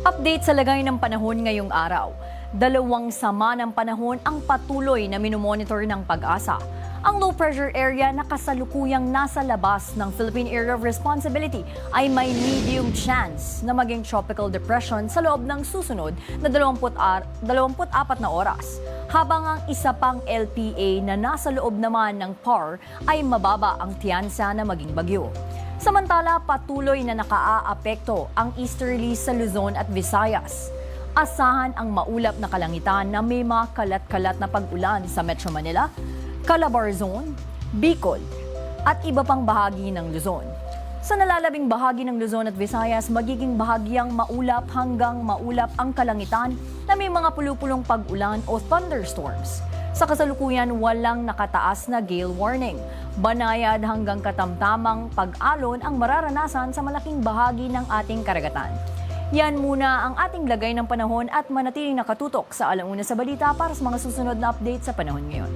Update sa lagay ng panahon ngayong araw. Dalawang sama ng panahon ang patuloy na minomonitor ng pag-asa. Ang low pressure area na kasalukuyang nasa labas ng Philippine Area of Responsibility ay may medium chance na maging tropical depression sa loob ng susunod na 20 ar- 24 na oras. Habang ang isa pang LPA na nasa loob naman ng PAR ay mababa ang tiyansa na maging bagyo. Samantala, patuloy na nakaaapekto ang easterly sa Luzon at Visayas. Asahan ang maulap na kalangitan na may mga kalat-kalat na pag-ulan sa Metro Manila, Calabarzon, Bicol, at iba pang bahagi ng Luzon. Sa nalalabing bahagi ng Luzon at Visayas, magiging bahagyang maulap hanggang maulap ang kalangitan na may mga pulupulong pag-ulan o thunderstorms. Sa kasalukuyan, walang nakataas na gale warning. Banayad hanggang katamtamang pag-alon ang mararanasan sa malaking bahagi ng ating karagatan. Yan muna ang ating lagay ng panahon at manatiling nakatutok sa alauna sa balita para sa mga susunod na update sa panahon ngayon.